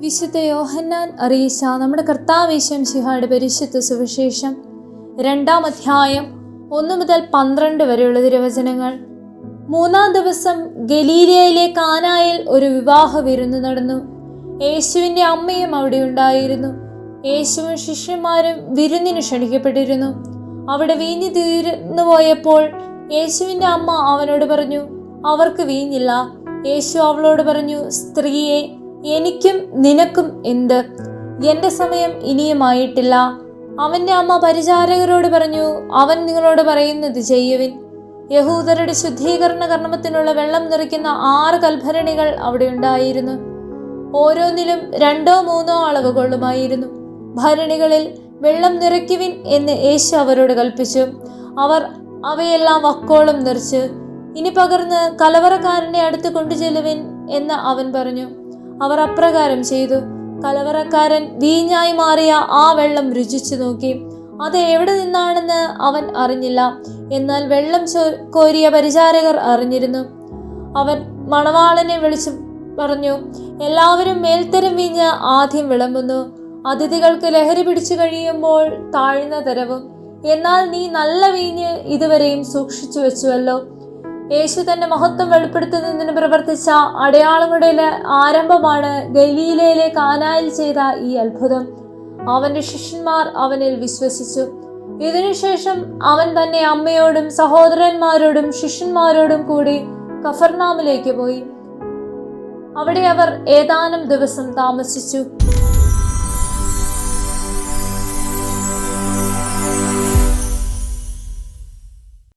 വിശുദ്ധ യോഹന്നാൻ അറിയിച്ച നമ്മുടെ കർത്താവേശം ശിഹായുടെ പരിശുദ്ധ സുവിശേഷം രണ്ടാം അധ്യായം ഒന്ന് മുതൽ പന്ത്രണ്ട് വരെയുള്ള തിരുവചനങ്ങൾ. മൂന്നാം ദിവസം ഗലീലയിലെ കാനായിൽ ഒരു വിവാഹ വിരുന്ന് നടന്നു. യേശുവിന്റെ അമ്മയും അവിടെ ഉണ്ടായിരുന്നു. യേശുവും ശിഷ്യന്മാരും വിരുന്നിന് ക്ഷണിക്കപ്പെട്ടിരുന്നു. അവിടെ വീഞ്ഞു തീർന്നു പോയപ്പോൾ യേശുവിന്റെ അമ്മ അവനോട് പറഞ്ഞു അവർക്ക് വീഞ്ഞില്ല. യേശു അവളോട് പറഞ്ഞു സ്ത്രീയെ എനിക്കും നിനക്കും എന്ത്? എന്റെ സമയം ഇനിയുമായിട്ടില്ല. അവന്റെ അമ്മ പരിചാരകരോട് പറഞ്ഞു അവൻ നിങ്ങളോട് പറയുന്നത് ചെയ്യുവിൻ. യഹൂദരുടെ ശുദ്ധീകരണ കർമ്മത്തിനുള്ള വെള്ളം നിറയ്ക്കുന്ന ആറ് കൽഭരണികൾ അവിടെ ഉണ്ടായിരുന്നു. ഓരോന്നിലും രണ്ടോ മൂന്നോ അളവ് കൊള്ളുമായിരുന്നു ഭരണികളിൽ വെള്ളം നിറയ്ക്കുവിൻ എന്ന് യേശു അവരോട് കൽപ്പിച്ചു. അവർ അവയെല്ലാം വക്കോളം നിറച്ച് ഇനി പകർന്ന് കലവറക്കാരന്റെ അടുത്ത് കൊണ്ടുചെല്ലുവിൻ എന്ന് അവൻ പറഞ്ഞു. അവർ അപ്രകാരം ചെയ്തു. കലവറക്കാരൻ വീഞ്ഞായി മാറിയ ആ വെള്ളം രുചിച്ചു നോക്കി. അത് എവിടെ നിന്നാണെന്ന് അവൻ അറിഞ്ഞില്ല. എന്നാൽ വെള്ളം കോരിയ പരിചാരകർ അറിഞ്ഞിരുന്നു. അവൻ മണവാളനെ വിളിച്ചു പറഞ്ഞു എല്ലാവരും മേൽത്തരം വീഞ്ഞ് ആദ്യം വിളമ്പുന്നു. അതിഥികൾക്ക് ലഹരി പിടിച്ചു കഴിയുമ്പോൾ താഴ്ന്ന തരവും. എന്നാൽ നീ നല്ല വീഞ്ഞ് ഇതുവരെയും സൂക്ഷിച്ചു വെച്ചുവല്ലോ. യേശു തന്റെ മഹത്വം വെളിപ്പെടുത്തുന്നതിന് പ്രവർത്തിച്ച അടയാളങ്ങളുടെ ആരംഭമാണ് ഗലീലയിലെ കാനായിൽ ചെയ്ത ഈ അത്ഭുതം. അവന്റെ ശിഷ്യന്മാർ അവനിൽ വിശ്വസിച്ചു. ഇതിനുശേഷം അവൻ തന്നെ അമ്മയോടും സഹോദരന്മാരോടും ശിഷ്യന്മാരോടും കൂടി കഫർനാമിലേക്ക് പോയി. അവിടെ അവർ ഏതാനും ദിവസം താമസിച്ചു.